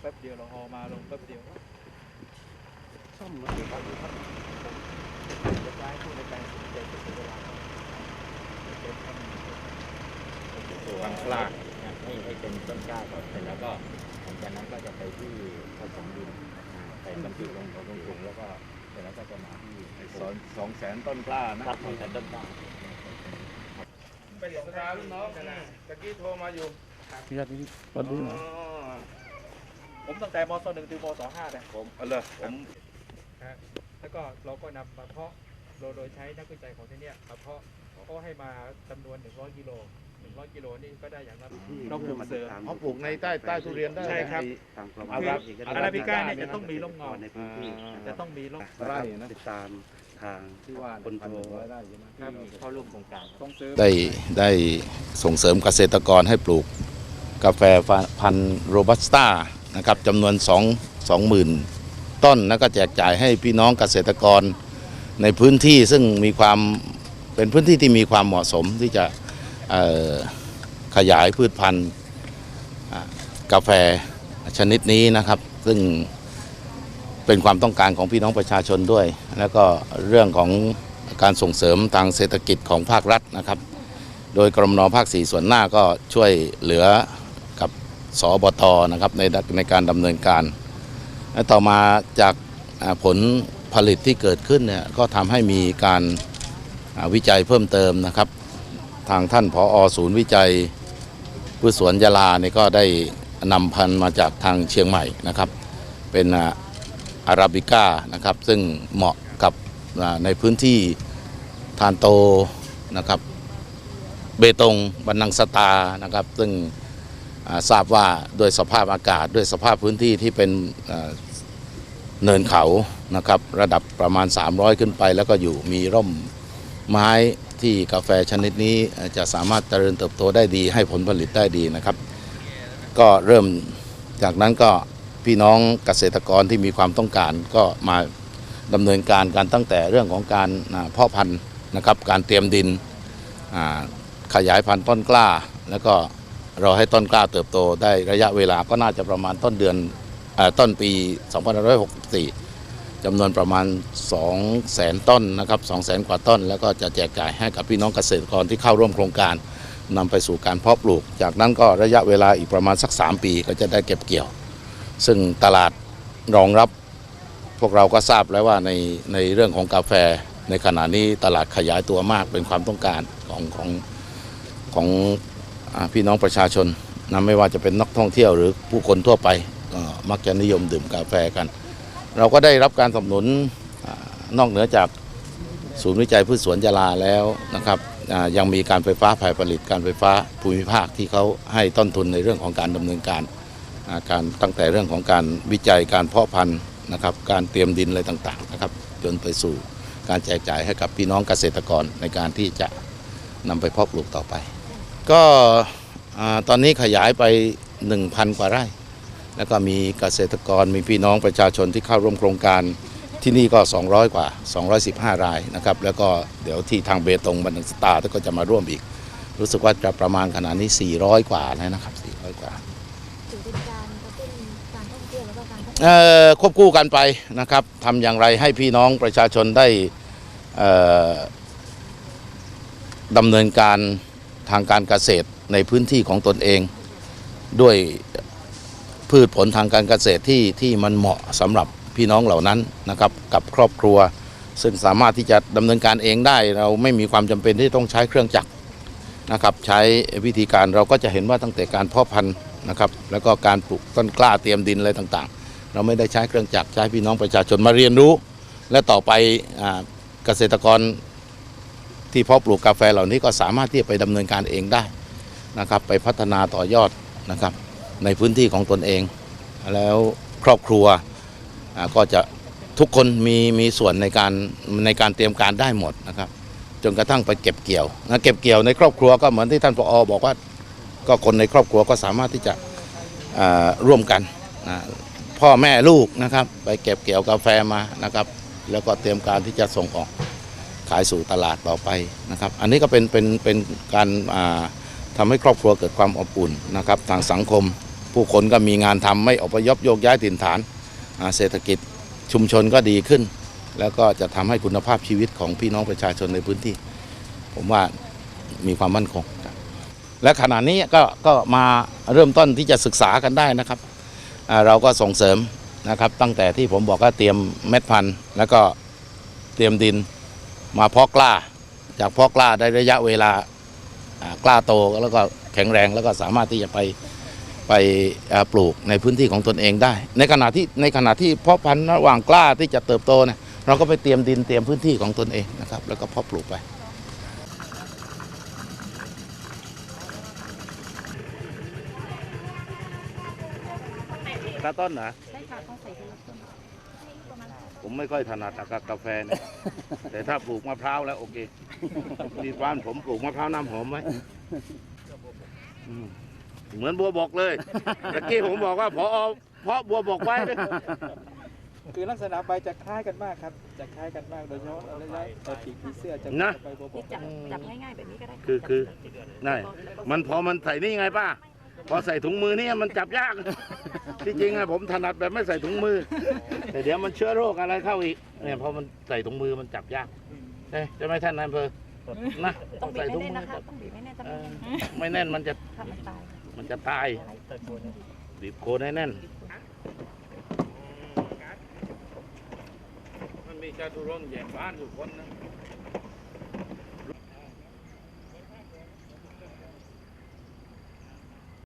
แป๊บเดียวเราฮอมาลงแป๊บเดียวซ่อมมันอยู่ครับอยู่ครับจะย้ายผู้ในการสนใจจะเสียเวลาเป็นท่านวางกล้าให้ให้เป็นต้นกล้าก่อนเสร็จแล้วก็หลังจากนั้นก็จะไปที่ผสมดินใส่บรรจุลงลงถุงแล้วก็เสร็จแล้วก็จะมาที่สองสองแสนต้นกล้านะครับของแต่ต้นกล้าไปเดี๋ยวพาลูกน้องกันนะตะกี้โทรมาอยู่พี่ญาติพี่วัดดูหน่อย ผมตั้งแต่มศหนึ่งถึงมศห้าเลยผมเอาเลยผมแล้วก็เราก็นำมาเพาะโดยโดยใช้นักวิจัยของที่เนี่ยมาเพาะก็ให้มาจำนวน 100กิโล100กิโลนี่ก็ได้อย่างนั้นเราปลูกเสริมเขาปลูกในใต้ใต้ทุเรียนได้ใช่ครับ ทางกรมอาราอาราบิก้าเนี่ยจะต้องมีร่มเงา ในพื้นที่นะคจะรับต้องมีร่มไร่นะ ติดตามทางที่ว่าคนโทรร้อยไร่ใช่ไหมครับที่เข้าร่วมโครงการ ต้องเสริมได้ได้ส่งเสริมเกษตรกรให้ปลูกกาแฟพันธุ์โรบัสต้า นะครับจำนวน 2 20,000 ต้นแล้วก็แจกจ่ายให้พี่น้องเกษตรกรในพื้นที่ซึ่งมีความเป็นพื้นที่ที่มีความเหมาะสมที่จะขยายพืชพันธุ์กาแฟชนิดนี้นะครับ ซึ่งเป็นความต้องการของพี่น้องประชาชนด้วย แล้วก็เรื่องของการส่งเสริมทางเศรษฐกิจของภาครัฐนะครับ โดยกรมนภาค4ส่วนหน้าก็ช่วยเหลือ สอบตนะครับในในการดำเนินการและต่อมาจากผลผลิตที่เกิดขึ้นเนี่ยก็ทำให้มีการวิจัยเพิ่มเติมนะครับ ทางท่านผออศูนย์วิจัยพืชสวนยาลาเนี่ยก็ได้นำพันธุ์มาจากทางเชียงใหม่นะครับ เป็นอาราบิก้านะครับ ซึ่งเหมาะกับในพื้นที่ทานโตนะครับ เบตงบันนังสตานะครับ ซึ่ง ทราบว่าด้วยสภาพอากาศด้วยสภาพพื้นที่ที่เป็นเนินเขานะครับระดับประมาณ 300 ขึ้นไป แล้วก็อยู่มีร่มไม้ที่กาแฟชนิดนี้จะสามารถเจริญเติบโตได้ดี ให้ผลผลิตได้ดีนะครับ ก็เริ่มจากนั้นก็พี่น้องเกษตรกรที่มีความต้องการก็มาดำเนินการการตั้งแต่เรื่องของการเพาะพันธุ์นะครับ การเตรียมดินขยายพันธุ์ต้นกล้า แล้วก็ เรอให้ต้นกล้าเติบโตได้ระยะเวลาก็น่าจะประมาณต้นเดือนอต้นปี 2564จำนวนประมาณ2แสนต้นนะครับ2แสนกว่าต้น แล้วก็จะแจกจ่ายให้กับพี่น้องเกษตรกรที่เข้าร่วมโครงการนำไปสู่การเพาะปลูก จากนั้นก็ระยะเวลาอีกประมาณสัก 3 ปีก็จะได้เก็บเกี่ยว ซึ่งตลาดรองรับพวกเราก็ทราบแล้วว่าในในเรื่องของกาแฟในขณะนี้ตลาดขยายตัวมากเป็นความต้องการของของของ พี่น้องประชาชนนะไม่ว่าจะเป็นนักท่องเที่ยวหรือผู้คนทั่วไปก็มักจะนิยมดื่มกาแฟกัน เราก็ได้รับการสนับสนุนนอกเหนือจากศูนย์วิจัยพืชสวนยาลาแล้วนะครับยังมีการไฟฟ้าฝ่ายผลิตการไฟฟ้าภูมิภาคที่เขาให้ต้นทุนในเรื่องของการดำเนินการการตั้งแต่เรื่องของการวิจัยการเพาะพันธุ์นะครับการเตรียมดินอะไรต่างๆนะครับจนไปสู่การแจกจ่ายให้กับพี่น้องเกษตรกรในการที่จะนำไปเพาะปลูกต่อไป ก็อ่าตอนนี้ขยายไป 1,000 กว่าไร่ แล้วก็มีเกษตรกรมีพี่น้องประชาชนที่เข้าร่วมโครงการที่นี่ก็ 200 กว่า 215 รายนะครับ แล้วก็เดี๋ยวที่ทางเบตงบันทึกสตาร์ก็จะมาร่วมอีก รู้สึกว่าจะประมาณขนาดนี้ 400 กว่าแล้วนะครับ 400 กว่าถือเป็นการกระตุ้นการท่องเที่ยวแล้วก็การพัฒนาเอ่อควบคู่กันไปนะครับทำอย่างไรให้พี่น้องประชาชนได้เอ่อดำเนินการ ทางการเกษตรในพื้นที่ของตนเอง ด้วยพืชผลทางการเกษตรที่ที่มันเหมาะสำหรับพี่น้องเหล่านั้นนะครับกับครอบครัว ซึ่งสามารถที่จะดำเนินการเองได้ เราไม่มีความจำเป็นที่ต้องใช้เครื่องจักรนะครับ ใช้วิธีการเราก็จะเห็นว่าตั้งแต่การเพาะพันธุ์นะครับ แล้วก็การปลูกต้นกล้าเตรียมดินอะไรต่างๆ เราไม่ได้ใช้เครื่องจักรใช้พี่น้องประชาชนมาเรียนรู้ และต่อไปอเกษตรกร ที่เพาะปลูกกาแฟเหล่านี้ก็สามารถที่จะไปดำเนินการเองได้นะครับ ไปพัฒนาต่อยอดนะครับ ในพื้นที่ของตนเอง แล้วครอบครัวก็จะทุกคนมีมีส่วนในการในการเตรียมการได้หมดนะครับ จนกระทั่งไปเก็บเกี่ยวนะเก็บเกี่ยวในครอบครัวก็เหมือนที่ท่านผอบอกว่า ก็คนในครอบครัวก็สามารถที่จะร่วมกันนะพ่อแม่ลูกนะครับ ไปเก็บเกี่ยวกาแฟมานะครับ แล้วก็เตรียมการที่จะส่งออก ขายสู่ตลาดต่อไปนะครับ อันนี้ก็เป็นเป็นเป็นการอ่าทำให้ครอบครัวเกิดความอบอุ่นนะครับทางสังคม ผู้คนก็มีงานทำไม่อพยพโยกย้ายถิ่นฐานาเศรษฐกิจชุมชนก็ดีขึ้น แล้วก็จะทำให้คุณภาพชีวิตของพี่น้องประชาชนในพื้นที่ ผมว่ามีความมั่นคง และขณะนี้ก็ก็มาเริ่มต้นที่จะศึกษากันได้นะครับ เราก็ส่งเสริมนะครับตั้งแต่ที่ผมบอกว่าเตรียมเม็ดพันธุ์ แล้วก็เตรียมดิน มาเพาะกล้า จากเพาะกล้าได้ระยะเวลาอ่ากล้าโตแล้วก็แข็งแรงแล้วก็สามารถที่จะไปไปอ่าปลูกในพื้นที่ของตนเองได้ ในขณะที่ในขณะที่เพาะพันธุ์ระหว่างกล้าที่จะเติบโตเนี่ยเราก็ไปเตรียมดินเตรียมพื้นที่ของตนเองนะครับ แล้วก็เพาะปลูกไปตาต้นนะใช่ค่ะต้องใส่ทีละต้น ผมไม่ค่อยถนัดกับกาแฟเนี่ยแต่ถ้าปลูกมะพร้าวแล้วโอเคที่บ้านผมปลูกมะพร้าวน้ำหอมไหมอืมเหมือนบัวบกเลยตะกี้ผมบอกว่าพอเพราะบัวบกไว้คือลักษณะใบจะคล้ายกันมากครับ จะคล้ายกันมากโดยเฉพาะระยะแต่ปีกผีเสื้อจะนะใบบัวบกจับจับง่ายๆแบบนี้ก็ได้คือคือนั่นมันพอมันใส่นี่ไงป้าพอใส่ถุงมือนี่มันจับยาก ที่จริงอะผมถนัดแบบไม่ใส่ถุงมือ แต่เดี๋ยวมันเชื้อโรคอะไรเข้าอีกเนี่ยพอมันใส่ถุงมือมันจับยากเอ๊ะจะไหม่ท่านนายอำเภอนะต้องบีใส่บถุงให้แน่นมือนะคะ ต้องบีบให้แน่นถ้าเอไม่อแน่นไม่แน่นมันจะถ้ามันตายมันจะตายบีบโคนให้แน่น มันมีจตุรงค์แย่งบ้านอยู่คนนะ